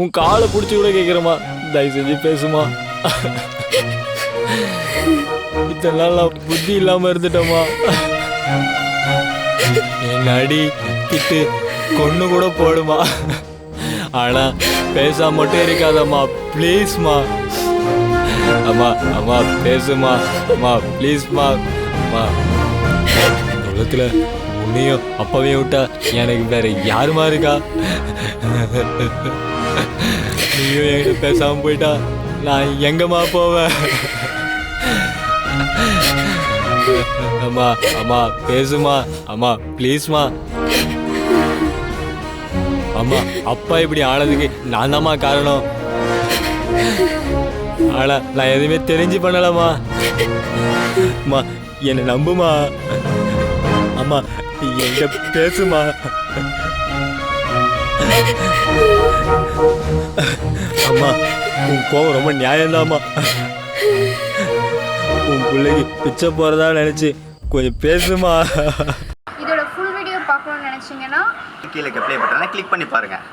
உன் காலை பிடிச்சி கூட கேட்குறேம்மா தயவு செஞ்சு பேசுமா இத்தனை நாள் நான் புத்தி இல்லாமல் இருந்துட்டோமா என் அடி திட்டு கொண்டு கூட போடுமா ஆனால் பேசாம மட்டும் இருக்காதம்மா. ப்ளீஸ்மா அம்மா அம்மா பேசுமா அம்மா ப்ளீஸ்மா அம்மா. உலகத்தில் உன்னையும் அப்பாவையும் விட்டா எனக்கு வேற யாருமா இருக்கா? நீயும் என்கிட்ட பேசாம போயிட்டா நான் எங்கம்மா போவேன்? அம்மா அம்மா பேசுமா அம்மா ப்ளீஸ்மா அம்மா அப்பா இப்படி ஆனதுக்கு நான் தாம்மா காரணம். ஆனா நான் எதுவுமே தெரிஞ்சு பண்ணலம்மா. அம்மா என்னை நம்புமா அம்மா என்கிட்ட பேசுமா அம்மா உன் கோவம் ரொம்ப நியாயம்தாம்மா. உன் பிள்ளைக்கு பிச்சை போறதா நினைச்சு கொஞ்சம் பேசுமா? இதோட ஃபுல் வீடியோ பார்க்கணும்னு நினச்சிங்கன்னா கீழே ப்ளே பட்டனை கிளிக் பண்ணி பாருங்கள்